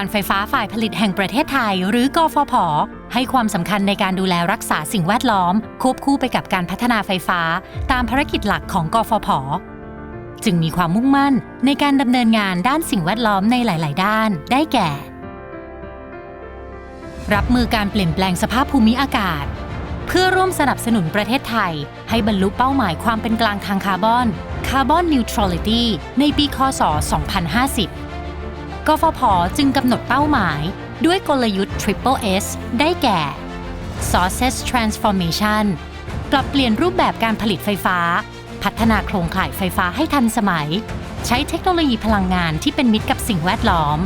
การไฟฟ้าฝ่ายผลิตแห่งประเทศไทย หรือกฟผ ให้ความสำคัญในการดูแลรักษาสิ่งแวดล้อม ควบคู่ไปกับการพัฒนาไฟฟ้า ตามภารกิจหลักของกฟผ จึงมีความมุ่งมั่นในการดำเนินงานด้านสิ่งแวดล้อมในหลาย ๆ ด้าน ได้แก่ รับมือการเปลี่ยนแปลงสภาพภูมิอากาศ เพื่อร่วมสนับสนุนประเทศไทย ให้บรรลุเป้าหมายความเป็นกลางทางคาร์บอน Carbon Neutrality ในปี คศ2050 กฟผจึงกำหนดเป้าหมายด้วยกลยุทธ์ Triple S ได้แก่ Sources Transformation ปรับเปลี่ยนรูปแบบการผลิตไฟฟ้า พัฒนาโครงข่ายไฟฟ้าให้ทันสมัย ใช้เทคโนโลยีพลังงานที่เป็นมิตรกับสิ่งแวดล้อม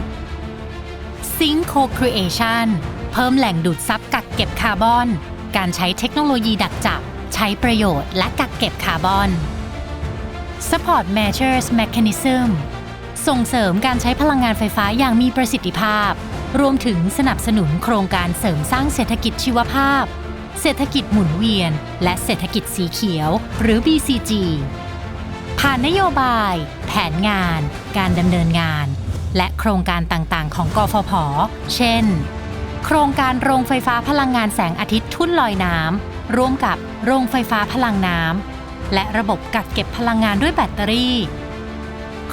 Sync Co-Creation เพิ่มแหล่งดูดซับกักเก็บคาร์บอน การใช้เทคโนโลยีดักจับ ใช้ประโยชน์และกักเก็บคาร์บอน Support Measures Mechanism ส่งเสริมการใช้พลังงานไฟฟ้าอย่างมีประสิทธิภาพ รวมถึงสนับสนุนโครงการเสริมสร้างเศรษฐกิจชีวภาพ เศรษฐกิจหมุนเวียน และเศรษฐกิจสีเขียว หรือ BCG ผ่านนโยบาย แผนงาน การดำเนินงาน และโครงการต่างๆ ของกฟผ เช่น โครงการโรงไฟฟ้าพลังงานแสงอาทิตย์ทุ่นลอยน้ำร่วมกับโรงไฟฟ้าพลังน้ำและระบบกักเก็บพลังงานด้วยแบตเตอรี่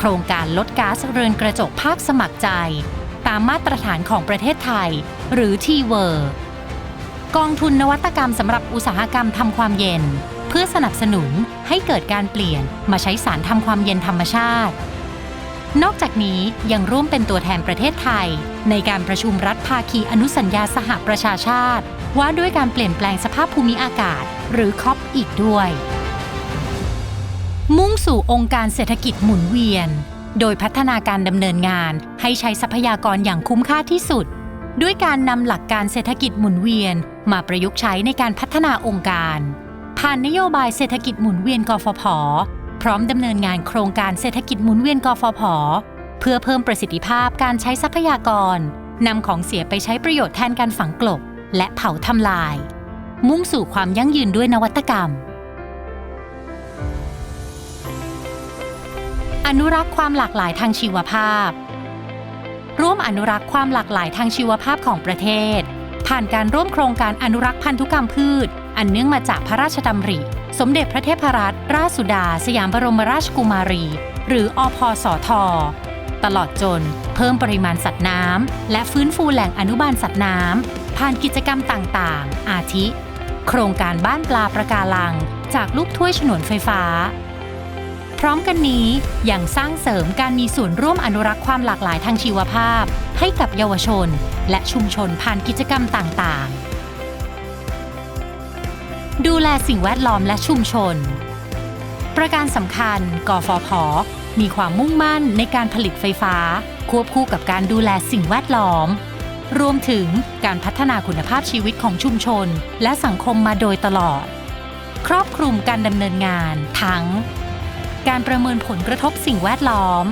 โครงการลดก๊าซเรือนกระจกภาคสมัครใจ ตามมาตรฐานของประเทศไทย หรือ t w o r กองทุนนวัตกรรมสำหรับอุตสาหกรรมทำความเย็น เพื่อสนับสนุนให้เกิดการเปลี่ยนมาใช้สารทำความเย็นธรรมชาติ นอกจากนี้ยังร่วมเป็นตัวแทนประเทศไทย ในการประชุมรัฐภาคีอนุสัญญาสหประชาชาติ ว่าด้วยการเปลี่ยนแปลงสภาพภูมิอากาศ หรือคอปอีกด้วย มุ่งสู่องค์การเศรษฐกิจหมุนเวียน โดยพัฒนาการดำเนินงานให้ใช้ทรัพยากรอย่างคุ้มค่าที่สุด ด้วยการนำหลักการเศรษฐกิจหมุนเวียน มาประยุกต์ใช้ในการพัฒนาองค์การ ผ่านนโยบายเศรษฐกิจหมุนเวียนกฟผ พร้อมดำเนินงานโครงการเศรษฐกิจหมุนเวียนกฟผ เพื่อเพิ่มประสิทธิภาพการใช้ทรัพยากรนำของเสียไปใช้ประโยชน์แทนการฝังกลบ และเผาทำลาย มุ่งสู่ความยั่งยืนด้วยนวัตกรรม นุรักษ์ความหลากหลายทางชีวภาพ ร่วมอนุรักษ์ความหลากหลายทางชีวภาพของประเทศ ผ่านการร่วมโครงการอนุรักษ์พันธุกรรมพืช อันเนื่องมาจากพระราชดำริ สมเด็จพระเทพรัตนราชสุดา สยามบรมราชกุมารี หรืออพสท ตลอดจน เพิ่มปริมาณสัตว์น้ำและฟื้นฟูแหล่งอนุบาลสัตว์น้ำผ่านกิจกรรมต่างๆ อาทิ โครงการบ้านปลาประการัง จากลูกถ้วยฉนวนไฟฟ้า พร้อมกันนี้ยังสร้างเสริมการมีส่วนร่วมอนุรักษ์ความหลากหลายทางชีวภาพ ให้กับเยาวชน และชุมชนผ่านกิจกรรมต่างๆ ดูแลสิ่งแวดล้อมและชุมชน ประการสำคัญกฟผมีความมุ่งมั่นในการผลิตไฟฟ้า ควบคู่กับการดูแลสิ่งแวดล้อม รวมถึงการพัฒนาคุณภาพชีวิตของชุมชน และสังคมมาโดยตลอด ครอบคลุมการดำเนินงานทั้ง การประเมินผลกระทบสิ่งแวดล้อม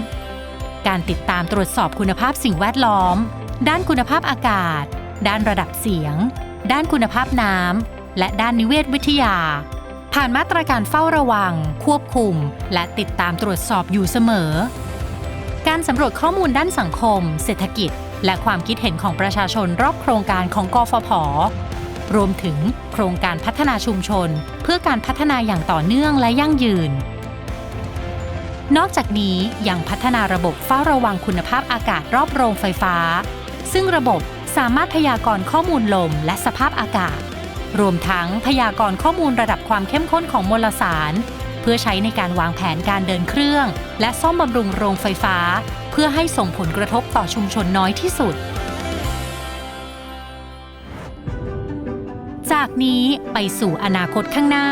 การติดตามตรวจสอบคุณภาพสิ่งแวดล้อม ด้านคุณภาพอากาศ ด้านระดับเสียง ด้านคุณภาพน้ำ และด้านนิเวศวิทยา ผ่านมาตรการเฝ้าระวัง ควบคุม และติดตามตรวจสอบอยู่เสมอ การสำรวจข้อมูลด้านสังคม เศรษฐกิจ และความคิดเห็นของประชาชนรอบโครงการของกฟผรวมถึงโครงการพัฒนาชุมชน เพื่อการพัฒนาอย่างต่อเนื่องและยั่งยืน นอกจากนี้ยังพัฒนาระบบเฝ้าระวังคุณภาพอากาศรอบโรงไฟฟ้า ซึ่งระบบสามารถพยากรณ์ข้อมูลลมและสภาพอากาศ รวมทั้งพยากรณ์ข้อมูลระดับความเข้มข้นของมลสาร เพื่อใช้ในการวางแผนการเดินเครื่อง และซ่อมบำรุงโรงไฟฟ้า เพื่อให้ส่งผลกระทบต่อชุมชนน้อยที่สุด จากนี้ไปสู่อนาคตข้างหน้า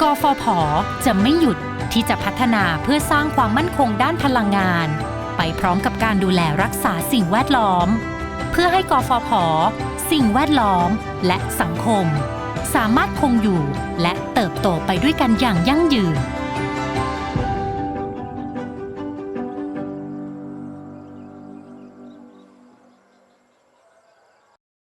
กฟผ จะไม่หยุด ที่จะพัฒนาเพื่อสร้างความมั่นคงด้านพลังงาน ไปพร้อมกับการดูแลรักษาสิ่งแวดล้อม เพื่อให้กฟผ สิ่งแวดล้อม และสังคม สามารถคงอยู่และเติบโตไปด้วยกันอย่างยั่งยืน